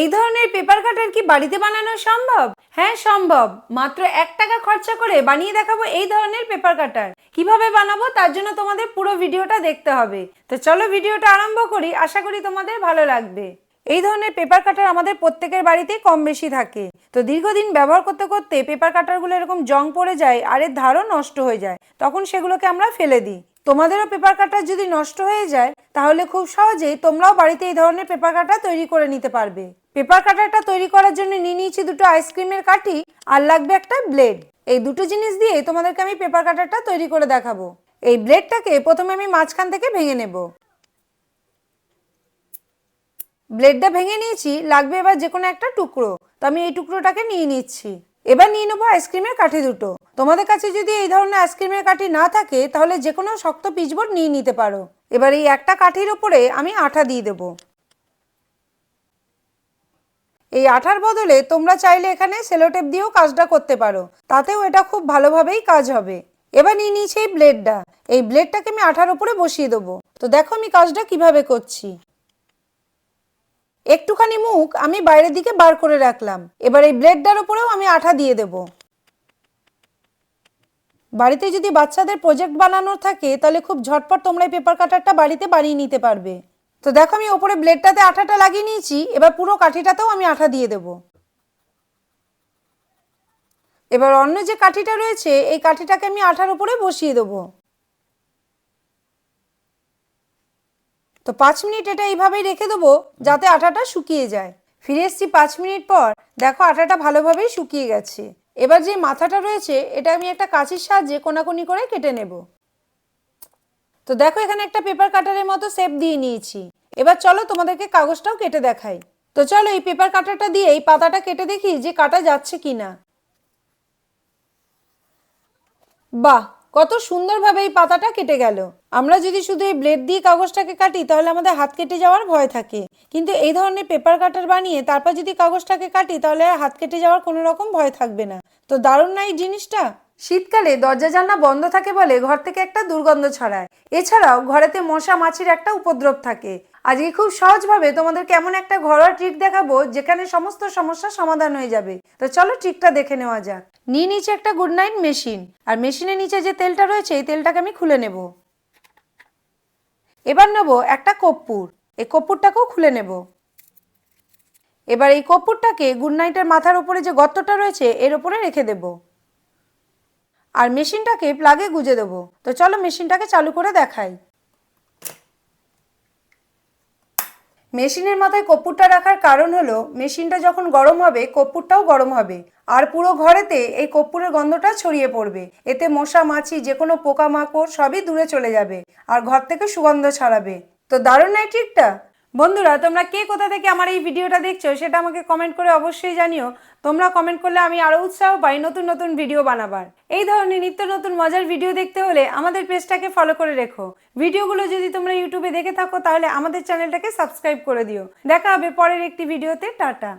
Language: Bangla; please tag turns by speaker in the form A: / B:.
A: এই ধরনের পেপার কাটার কি বাড়িতে বানানো সম্ভব? হ্যাঁ সম্ভব। মাত্র এক টাকা খরচা করে বানিয়ে দেখাবো এই ধরনের পেপার কাটার কীভাবে বানাবো তার জন্য তোমাদের পুরো ভিডিওটা দেখতে হবে। তো চলো ভিডিওটা আরম্ভ করি, আশা করি তোমাদের ভালো লাগবে। এই ধরনের পেপার কাটার আমাদের প্রত্যেকের বাড়িতেই কম বেশি থাকে। তো দীর্ঘদিন ব্যবহার করতে করতে পেপার কাটারগুলো এরকম জং পড়ে যায় আর এর ধারও নষ্ট হয়ে যায়। তখন সেগুলোকে আমরা ফেলে দিই। তোমাদেরও পেপার কাটার যদি নষ্ট হয়ে যায়, তাহলে খুব সহজেই তোমরাও বাড়িতে এই ধরনের পেপার কাটার তৈরি করে নিতে পারবে। পেপার কাটারটা তৈরি করার জন্য নিয়ে নিয়েছি দুটো আইসক্রিমের কাঠি আর লাগবে একটা ব্লেড এই দুটো জিনিস দিয়ে তোমাদেরকে আমি পেপার কাটারটা তৈরি করে দেখাবো। এই ব্লেডটাকে প্রথমে আমি মাঝখান থেকে ভেঙে নেব। ব্লেডটা ভেঙে নিয়েছি, লাগবে এবার যে কোনো একটা টুকরো। তো আমি এই টুকরোটাকে নিয়ে নিচ্ছি। এবার নিয়ে নেব আইসক্রিমের কাঠি দুটো। তোমাদের কাছে যদি এই ধরনের আইসক্রিমের কাঠি না থাকে, তাহলে যে কোনো শক্ত পিচবোর্ড নিয়ে নিতে পারো। এবার এই একটা কাঠির ওপরে আমি আঠা দিয়ে দেবো। এই আঠার বদলে তোমরা চাইলে এখানে সেলোটেপ দিয়েও কাজটা করতে পারো। তাতেও এটা খুব ভালোভাবেই কাজ হবে। এবার নিয়ে নিয়েছি এই ব্লেডটা। এই ব্লেডটাকে আমি আঠার উপরে বসিয়ে দেবো। তো দেখো আমি কাজটা কীভাবে করছি। একটুখানি মুখ আমি বাইরের দিকে বার করে রাখলাম। এবার এই ব্লেডটার উপরেও আমি আঠা দিয়ে দেব। বাড়িতে যদি বাচ্চাদের প্রজেক্ট বানানোর থাকে, তাহলে খুব ঝটপট তোমরা এই পেপার কাটারটা বাড়িতে বানিয়ে নিতে পারবে। তো দেখো আমি ওপরে ব্লেডটাতে আঠাটা লাগিয়ে নিয়েছি, এবার পুরো কাঠিটাতেও আমি আঠা দিয়ে দেব। এবার অন্য যে কাঠিটা রয়েছে, এই কাঠিটাকে আমি আঠার উপরে বসিয়ে দেবো। তো পাঁচ মিনিট এটা এইভাবেই রেখে দেবো, যাতে আটাটা শুকিয়ে যায়। ফিরে এসছি পাঁচ মিনিট পর, দেখো আটাটা ভালোভাবেই শুকিয়ে গেছে। এবার যে মাথাটা রয়েছে, এটা আমি একটা কাঁচির সাহায্যে কোনাকুনি করে কেটে নেব। তো দেখো, এখানে একটা পেপার কাটারের মতো শেপ দিয়ে নিয়েছি। এবার চলো তোমাদেরকে কাগজটাও কেটে দেখাই। তো চলো, এই পেপার কাটারটা দিয়ে এই পাতাটা কেটে দেখি যে কাটা যাচ্ছে কি না বাহ, কত সুন্দরভাবে এই পাতাটা কেটে গেল। আমরা যদি শুধু এই ব্লেড দিয়ে কাগজটাকে কাটি, তাহলে আমাদের হাত কেটে যাওয়ার ভয় থাকে। কিন্তু এই ধরনের পেপার কাটার বানিয়ে তারপর যদি কাগজটাকে কাটি, তাহলে হাত কেটে যাওয়ার কোনো রকম ভয় থাকবে না। তো দারুণ না এই জিনিসটা? শীতকালে দরজা জানলা বন্ধ থাকে বলে ঘর থেকে একটা দুর্গন্ধ ছড়ায়। এছাড়াও ঘরেতে মশা মাছির একটা উপদ্রব থাকে। আজকে খুব সহজভাবে তোমাদের কেমন একটা ঘরোয়া ট্রিক দেখাবো, যেখানে সমস্ত সমস্যার সমাধান হয়ে যাবে। তো চলো ট্রিকটা দেখে নেওয়া যাক। নিয়ে নিচে একটা গুড নাইট মেশিন। আর মেশিনের নিচে যে তেলটা রয়েছে, এই তেলটাকে আমি খুলে নেব। এবার নেব একটা কর্পূর এই কর্পূরটাকেও খুলে নেব। এবার এই কর্পূরটাকে গুড নাইটের মাথার উপরে যে গর্তটা রয়েছে, এর উপরে রেখে দেব। আর মেশিনটাকে প্লাগে গুজে দেবো। তো চলো মেশিনটাকে চালু করে দেখাই। মেশিনের মাথায় কর্পূরটা রাখার কারণ হলো, মেশিনটা যখন গরম হবে, কর্পূরটাও গরম হবে। আর পুরো ঘরেতে এই কর্পূরের গন্ধটা ছড়িয়ে পড়বে। এতে মশা, মাছি যে কোনো পোকামাকড় সবই দূরে চলে যাবে। আর ঘর থেকে সুগন্ধ ছড়াবে। তো দারুণ নাই ট্রিকটা বন্ধুরা, তোমরা কে কোথা থেকে আমার এই ভিডিওটা দেখছ সেটা আমাকে কমেন্ট করে অবশ্যই জানিও। তোমরা কমেন্ট করলে আমি আরও উৎসাহ পাই নতুন নতুন ভিডিও বানাবার। এই ধরনের নিত্য নতুন মজার ভিডিও দেখতে হলে আমাদের পেজটাকে ফলো করে রেখো। ভিডিওগুলো যদি তোমরা ইউটিউবে দেখে থাকো তাহলে আমাদের চ্যানেলটাকে সাবস্ক্রাইব করে দিও। দেখা হবে পরের একটি ভিডিওতে টাটা।